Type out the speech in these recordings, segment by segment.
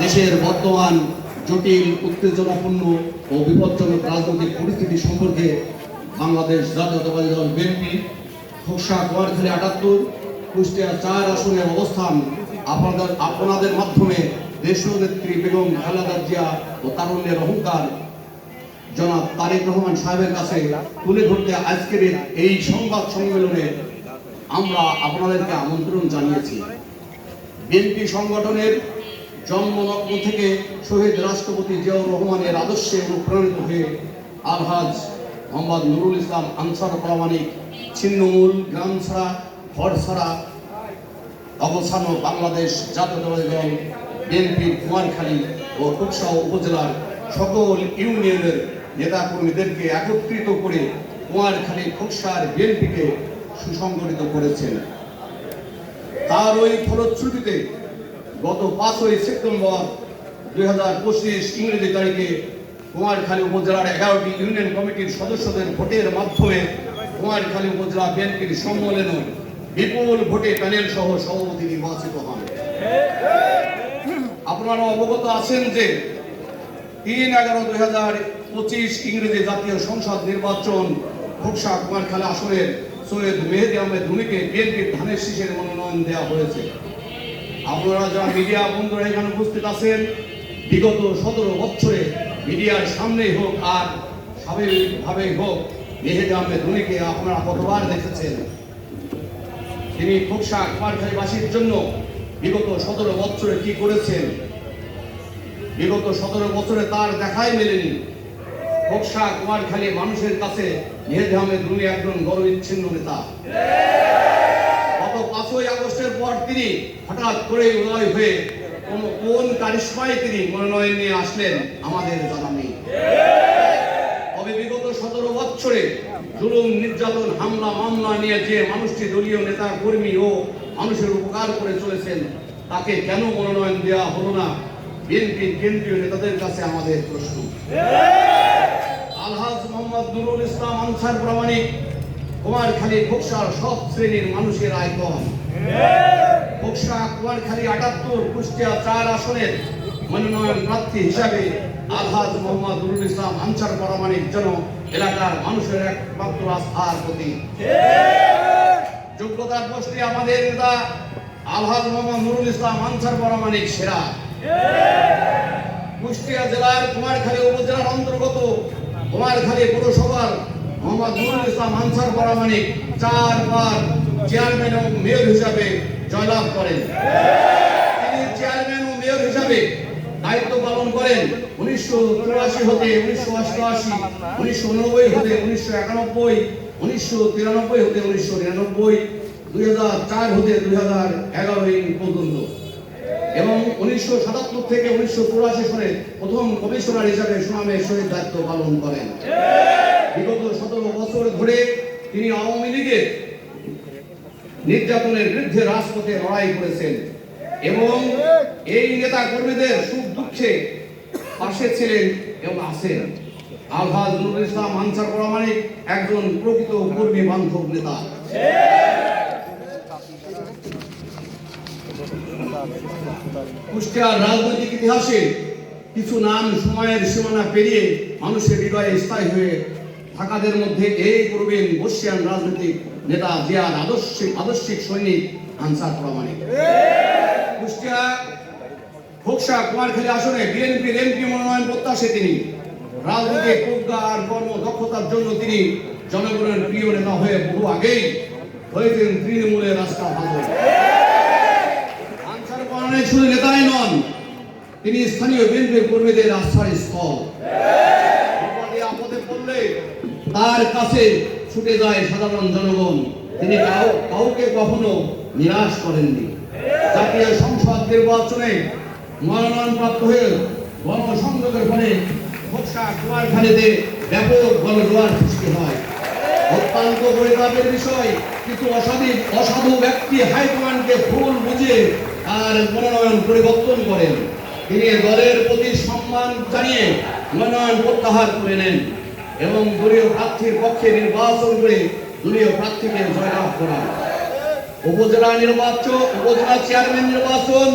দেশের বর্তমান জটিল, উত্তেজনাপূর্ণ ও বিপজ্জনক রাজনৈতিক পরিস্থিতি সম্পর্কে বাংলাদেশ জাতীয়তাবাদী দল বিএনপি খোকসা কুয়ারখালী আটাত্তর, কুষ্টিয়া চার আসনের অবস্থান, আপনাদের আপনাদের মাধ্যমে দেশীয় নেত্রী বেগম খালেদা জিয়া ও তারুণ্যের অহংকার। জনাব তারেক রহমান সাহেবের কাছে তুলে ধরতে আজকের এই সংবাদ সম্মেলনে আমরা আপনাদেরকে আমন্ত্রণ জানিয়েছি। বিএনপি সংগঠনের জন্মলগ্ন থেকে শহীদ রাষ্ট্রপতি জিয়াউর রহমানের আদর্শে অনুপ্রাণিত হয়ে আলহাজ মোহাম্মদ নুরুল ইসলাম আনসার প্রামাণিক ছিন্নমূল গ্রাম ছাড়া, ঘর ছাড়া অবস্থানও বাংলাদেশ জাতীয়তাবাদী দল বিএনপির কুমারখালী ও কুকসা উপজেলার সকল ইউনিয়নের নেতাকর্মীদেরকে একত্রিত করে কুমারখালী খুকসার বিএনপিকে সুসংগঠিত করেছেন। তার ওই ফলশ্রুতিতে গত পাঁচই সেপ্টেম্বর দুই হাজার পঁচিশ ইংরেজি তারিখে কুমারখালী উপজেলার এগারোটি ইউনিয়ন কমিটির সদস্যদের ভোটের মাধ্যমে কুমারখালী উপজেলা বিএনপির সম্মেলনে বিপুল ভোটে প্যানেল সহ সভাপতি নির্বাচিত হন। আপনারা অবগত আছেন যে তিন এগারো দুই হাজার পঁচিশ ইংরেজি জাতীয় সংসদ নির্বাচন খোকসা কুমারখালী আসনের সৈয়দ মেহেদি আহমেদ রুমিকে বিএনপির ধানের শীষের মনোনয়ন দেওয়া হয়েছে। আপনারা যারা মিডিয়া বন্ধুরা এখানে উপস্থিত আছেন, বিগত সতেরো বছরে মিডিয়ার সামনেই হোক আর স্বাভাবিকভাবে হোক, মেহেদি আহমেদ ধোনিকে আপনারা কতবার দেখেছেন? তিনি খোকসা কুমারখালীবাসীর জন্য বিগত সতেরো বছরে কি করেছেন? বিগত সতেরো বছরে তার দেখাই মেলেনি। খোকসা কুমারখালী মানুষের কাছে মেহেদি আহমেদ রুমি একজন গৌরবিচ্ছিন্ন নেতা। পাঁচই আগস্টের পর তিনি হঠাৎ করে উদয় হয়ে কোন কারিশ্মায় তিনি মনোনয়ন নিয়ে আসলেন আমাদের জানা নেই। তবে বিগত সতেরো বছরে জুলুম, নির্যাতন, হামলা, মামলা নিয়ে যে মানুষটি দলীয় নেতা, কর্মী ও মানুষের উপকার করে চলেছেন, তাকে কেন মনোনয়ন দেওয়া হলো না? বিএনপির কেন্দ্রীয় নেতাদের কাছে আমাদের প্রশ্ন। আলহাজ মোহাম্মদ নুরুল ইসলাম আনসার, প্রামাণিক কুমারখালী খোকসার সব শ্রেণির মানুষের আইকন খোকসা কুমারখালী আটাত্তর, কুষ্টিয়া চার আসনের মনোনয়ন প্রার্থী হিসাবে আলহাজ মোহাম্মদ নুরুল ইসলাম আনসার প্রামাণিক যেন এলাকার মানুষের একমাত্র আস্থার প্রতি যোগ্যতার পোস্টে আমাদের নেতা আলহাজ মোহাম্মদ নুরুল ইসলাম আনসার প্রামাণিক সেরা। কুষ্টিয়া জেলার কুমারখালী উপজেলার অন্তর্গত কুমারখালী পৌরসভার মোহাম্মদ নুরুল ইসলাম আনসার পরামানিক চারবার চেয়ারম্যান মেয়র হিসাবে জয়লাভ করেন। তিনি চেয়ারম্যান মেয়র হিসাবে দায়িত্ব পালন করেন। উনিশশো চুরাশি হতে উনিশশো অষ্টআশি, উনিশশো উননব্বই হতে উনিশশো একানব্বই, উনিশশো তিরানব্বই হতে উনিশশো নিরানব্বই, দুই হাজার চার হতে দুই হাজার এগারো পর্যন্ত। এবং উনিশশো সাতাত্তর থেকে উনিশশো চুরাশি সালে প্রথম কমিশনার হিসাবে সুনামের সহিত দায়িত্ব পালন করেন। বিগত সতেরো বছর ধরে তিনি আওয়ামী লীগের নির্যাতনের বিরুদ্ধে রাজপথে লড়াই করেছেন এবং এই নেতা কর্মীদের সুখ দুঃখে পাশে ছিলেন এবং আছেন। আলহাজ নুরুল ইসলাম আনসার প্রামাণিক একজন প্রকৃত কর্মী বান্ধব নেতা। কুষ্টিয়ার রাজনৈতিক ইতিহাসে কিছু নাম সময়ের সীমানা পেরিয়ে মানুষের হৃদয়ে স্থায়ী হয়ে থাকাদের মধ্যে এই প্রবীণ বর্ষিয়ান রাজনৈতিক নেতা জিয়ার আদর্শিক আদর্শিক সৈনিক আনসার প্রামাণিক। কুষ্টিয়া খোকসা কুমারখালী আসনে বিএনপির এমপি মনোনয়ন প্রত্যাশী তিনি। রাজনৈতিক প্রজ্ঞা আর কর্ম দক্ষতার জন্য তিনি জনগণের প্রিয় নেতা হয়ে বহু আগেই হয়েছেন তৃণমূলের রাস্তা ভালো আনসার পালনের শুধু নেতাই নন, তিনি স্থানীয় বিএনপি কর্মীদের আস্থার স্থল আপদে পড়লে তার কাছে ছুটে যায় সাধারণ জনগণ। তিনি কাউ- কাউকে কখনো নিরাশ করেননি। জাতীয় সংসদ নির্বাচনে মনোনয়ন প্রাপ্ত হয়ে গণসংযোগের ফলে খোকসা কুমারখালীতে ব্যাপক গণজোয়ার সৃষ্টি হয়। অত্যন্ত পরিতাপের বিষয় কিছু অসাধু অসাধু ব্যক্তি হাইকমান্ডকে ভুল বুঝে আর মনোনয়ন পরিবর্তন করেন। তিনি দলের প্রতি সম্মান জানিয়ে মনোনয়ন প্রত্যাহার করে নেন। এবং দলীয় প্রার্থীর পক্ষে নির্বাচন করে দলীয় প্রার্থীকে জয়লাভ করান উপজেলা নির্বাচন, উপজেলা চেয়ারম্যান নির্বাচন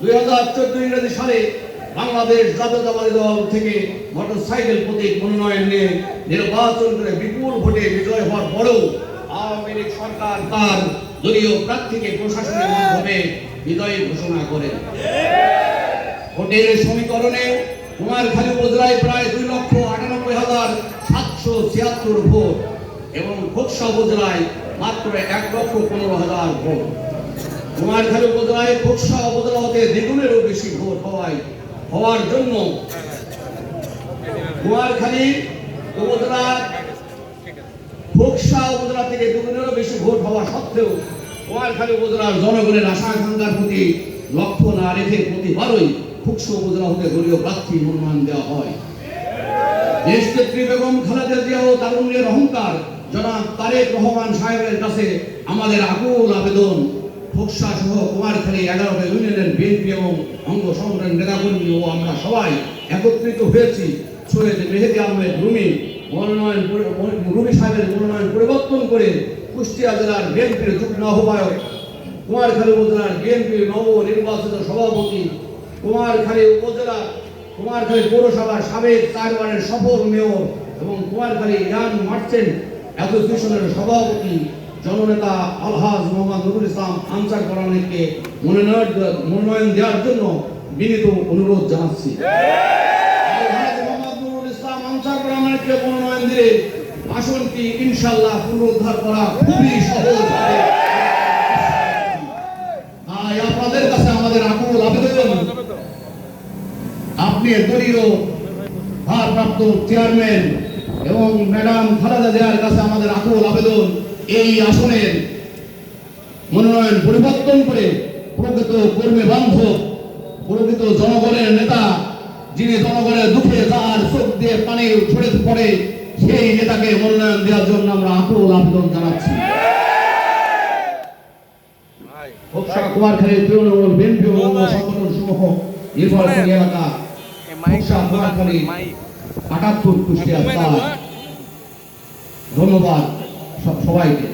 দুই হাজার চোদ্দ ইংরেজি সালে বাংলাদেশ জাতীয়তাবাদী দল থেকে মোটরসাইকেল প্রতীক মনোনয়ন নিয়ে নির্বাচন করে বিপুল ভোটে বিজয় হওয়ার পরেও আওয়ামী লীগ সরকার তার দলীয় প্রার্থীকে প্রশাসনের মাধ্যমে বিজয়ী ঘোষণা করেন ভোটের সমীকরণে কুমারখালী উপজেলায় প্রায় দুই লক্ষ আটানব্বই হাজার ছিয়াত্তর ভোট এবং খোকসা উপজেলায় মাত্র এক লক্ষ পনেরো হাজার ভোট। কুমারখালী উপজেলায় খোকসা উপজেলা হতে দ্বিগুণেরও বেশি ভোট হওয়ায় হওয়ার জন্য কুমারখালী উপজেলা খোকসা উপজেলা থেকে দ্বিগুণেরও বেশি ভোট হওয়া সত্ত্বেও কুমারখালী উপজেলার জনগণের আশা আকাঙ্ক্ষার প্রতি লক্ষ্য না রেখে প্রতিবারই খোকসা উপজেলা হতে দলীয় প্রার্থী মনোনয়ন দেওয়া হয়। দেশনেত্রী বেগম খালেদা তারুণ্যের অহংকার, জনাব তারেক রহমান সাহেবের কাছে আমাদের আকুল আবেদন। খোকসা সহ কুমারখালী ইউনিয়নের বিএনপি এবং অঙ্গ সংগঠন নেতাকর্মী ও আমরা সবাই একত্রিত হয়েছি। সৈয়দ মেহেদি আহমেদ রুমি মনোনয়ন রুমি সাহেবের মনোনয়ন পরিবর্তন করে কুষ্টিয়া জেলার বিএনপির যুগ্ম আহ্বায়ক কুমারখালী উপজেলার বিএনপির নব নির্বাচিত সভাপতি কুমারখালী উপজেলা কুমারখালী পৌরসভার সাবেক চারবারের সফল মেয়র এবং কুমারখালী ইয়াং মার্চেন্ট অ্যাসোসিয়েশনের সভাপতি জননেতা আলহাজ মোহাম্মদ নুরুল ইসলাম আনসার কোরআনকে মনোনয়ন মনোনয়ন দেওয়ার জন্য বিনীত অনুরোধ জানাচ্ছি। ইসলাম মনোনয়ন দিলে আসনটি ইনশাল্লাহ পুনরুদ্ধার করা খুবই সহজ হবে। আপনি দলীয় ভারপ্রাপ্ত চেয়ারম্যান এবং ম্যাডাম খালেদা জিয়ার কাছে আমাদের আকুল আবেদন এই আসনের মনোনয়ন পরিবর্তন করে প্রকৃত কর্মী বান্ধব প্রকৃত জনগণের নেতা যিনি জনগণের দুঃখে তার চোখ দিয়ে পানি ছড়ে পড়ে সেই নেতাকে মনোনয়ন দেওয়ার জন্য আমরা আকুল আবেদন জানাচ্ছি। কুমারখালী তৃণমূল বিএনপি সমূহ এলাকা আটাত্তর কুষ্টিয়া চার ধন্যবাদ সবাইকে।